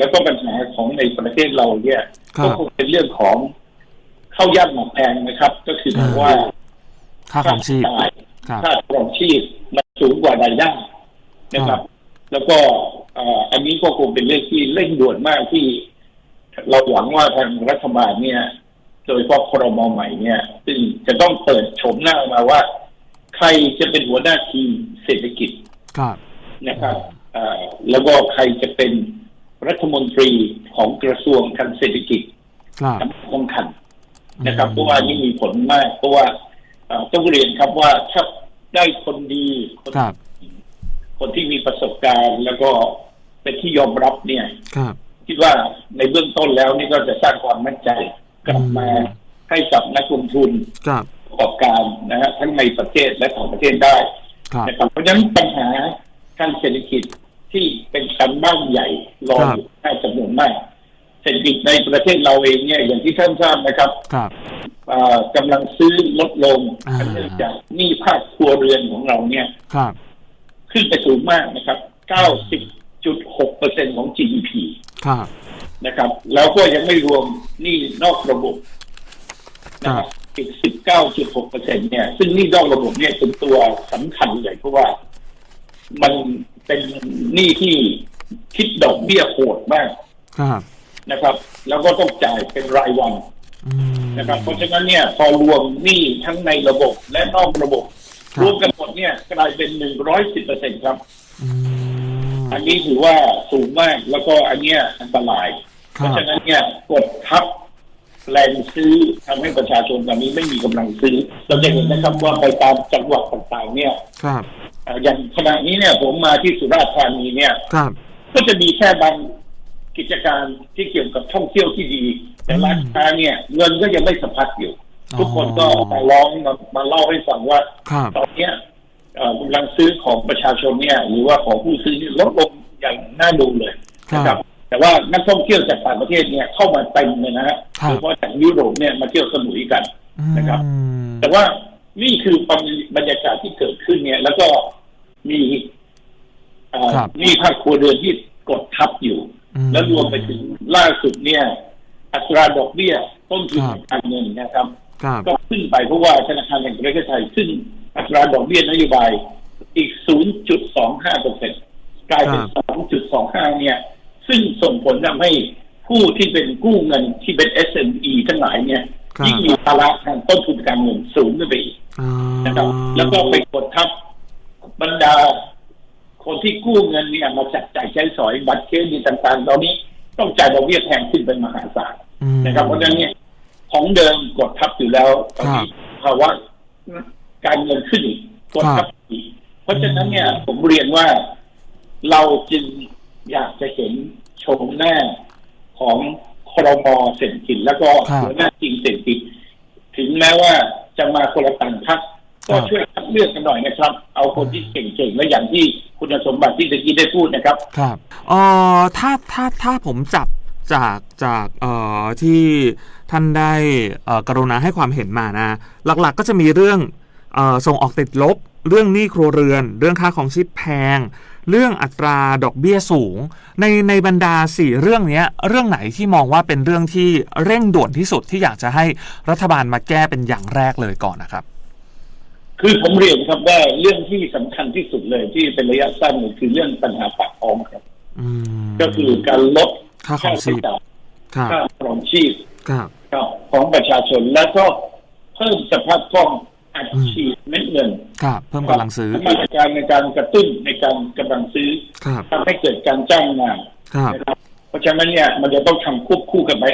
แล้วก็ปัญหาของในประเทศเราเนี่ยครัก็บคงเป็นเรื่องของข้าวยากหมากแพงนะครับ ก็คืออ่าว่าค่าของชีพจ่ายครับค่าครองชีพมันสูงกว่ารายได้นะครับ แล้วก็เอ่ออันนี้ก็คงเป็นเรื่องที่เร่งด่วนมากที่ เราหวังว่าทางรัฐบาลเนี่ย โดยเฉพาะครมใหม่เนี่ยซึ่งจะต้องเปิดโฉมหน้าออกมาว่า ใครจะเป็นหัวหน้าทีมเศรษฐกิจครับนะครับเอ่อแล้วก็ใครจะเป็น รัฐมนตรีของกระทรวงทางเศรษฐกิจครับสำคัญนะครับเพราะว่านี่มีผลมาก เพราะว่าเอ่อต้องเรียนครับว่าถ้าได้คนดีคนครับคนที่มีประสบการณ์ แล้วก็เป็นที่ยอมรับเนี่ยครับคิดว่าในเบื้องต้นแล้วนี่ก็จะสร้างความมั่นใจกลับมาอืมให้กับนักลงทุนครับประกอบการนะฮะทั้งในประเทศและต่างประเทศได้ครับนะครับเพราะฉะนั้นปัญหาทางเศรษฐกิจ ที่เป็นการบ้านใหญ่รออยู่น่าจำนวนมากเศรษฐกิจในประเทศเราเองเนี่ยอย่างที่ท่านทราบนะครับครับอ่ากำลังซื้อลดลงอ่าเนื่องจากหนี้ภาคครัวเรือนของเราเนี่ยครับ ขึ้นไปสูงมากนะครับ90.6เปอร์เซ็นของ GDP ครับนะครับ แล้วก็ยังไม่รวมหนี้นอกระบบนะครับอีก19.6เปอร์เซ็นเนี่ย ซึ่งหนี้นอกระบบเนี่ยเป็นตัวสำคัญเลยเพราะว่ามัน เป็นหนี้ที่คิดดอกเบี้ยโหดมากครับนะครับ แล้วก็ต้องจ่ายเป็นรายวันอืมนะครับ เพราะฉะนั้นเนี่ย พอรวมหนี้ทั้งในระบบและนอกระบบครัรบวมกันหมดเนี่ยกลายเป็น110เปอร์เซ็นครับอืมอันนี้ถือว่าสูงมากแล้วก็อันเนี้ยอันตรายคเพรับราะฉะนั้นเนี่ยกดทับแรงซื้อทำให้ประชาชนตอนนี้ไม่มีกำลังซื้อเราจะเห็นนะครับว่าไปตามจังหวัดต่างๆ เนี่ยครับเอ่ออย่างขณะนี้เนี่ย ผมมาที่สุราษฎร์ธานีเนี่ยครับก็จะมีแค่บางกิจการที่เกี่ยวกับท่องเที่ยวที่ดี แต่ร้านค้าเนี่ย เงินก็ยังไม่สะพัดอยู่ ทุกคนก็มาร้องมามาเล่าให้ฟังว่าครับตอนเนี้ยเอ่อกำลังซื้อของประชาชนเนี่ย หรือว่าของผู้ซื้อเนี่ยลดลงอย่างน่าดูเลยครันะครับบแต่ว่านักท่องเที่ยวจากต่างประเทศเนี่ยเข้ามาเต็มเลยนะฮะครับโดยเฉพาะจากยุโรปเนี่ยมาเที่ยวสมุยกันนะครับอืมแต่ว่านี่คือบรรยากาศที่เกิดขึ้นเนี่ย แล้วก็ มีเอ่อครับมีภาคครัวเรือนที่กดทับอยู่อืมแล้วรวมไปถึงล่าสุดเนี่ย อัตราดอกเบี้ยต้นทุนครับทางการเงินนะครับครับ ก็ขึ้นไปเพราะว่าธนาคารแห่งประเทศไทยขึ้นอัตราดอกเบี้ยนโยบายอีก 0.25เปอร์เซ็นกลายเป็น 2.25 เนี่ย ซึ่งส่งผลทำให้ผู้ที่เป็นกู้เงินที่เป็น SME ทั้งหลายเนี่ยครับยิ่งมีภาระทางต้นทุนการเงินสูงขึ้นไปอีกอ่านะครับ แล้วก็ไปกดทับ บรรดาคนที่กู้เงินเนี่ยมาจับจ่ายใช้สอยบัตรเครดิตต่างๆตอนนี้ต้องจ่ายดอกเบี้ยแพงขึ้นเป็นมหาศาลอืมนะครับ เพราะฉะนั้นเนี่ยของเดิมกดทับอยู่แล้วตอนนี้ภาวะการเงินขึ้นอีกกดทับอีกเพราะฉะนั้นเนี่ยผมเรียนว่าเราจึงอยากจะเห็นชมหน้าของครมเศรษฐกิจแล้วก็ครับหัวหน้าจริงเศรษฐกิจ ถึงแม้ว่าจะมาคนละต่างพัก ก็ช่วยคัดเลือกกันหน่อยนะครับ เอาคนที่เก่งๆและอย่างที่คุณสมบัติที่ตะกี้ได้พูดนะครับ ครับเอ่อถ้าถ้าถ้าผมจับจากจากเอ่อที่ท่านได้เอ่อกรุณาให้ความเห็นมานะ หลักๆก็จะมีเรื่องเอ่อส่งออกติดลบ เรื่องหนี้ครัวเรือน เรื่องค่าของชีพแพง เรื่องอัตราดอกเบี้ยสูง ในในบรรดาสี่เรื่องนี้เรื่องไหนที่มองว่าเป็นเรื่องที่เร่งด่วนที่สุดที่อยากจะให้รัฐบาลมาแก้เป็นอย่างแรกเลยก่อนนะครับ คือผมเรียนครับว่าเรื่องที่สำคัญที่สุดเลยที่เป็นระยะสั้นเนี่ยคือเรื่องปัญหาปากท้องครับอืมก็คือการลดค่าของชีพใช้จ่ายครับค่าครองชีพครับครับของประชาชนแล้วก็เพิ่มสภาพคล่องอัดฉีดเม็ดเงินครับเพิ่มกำลังซื้อมาตรการในการกระตุ้นในการกำลังซื้อครับทำให้เกิดการจ้างงานครับนะครับเพราะฉะนั้นเนี่ยมันจะต้องทำควบคู่กันไป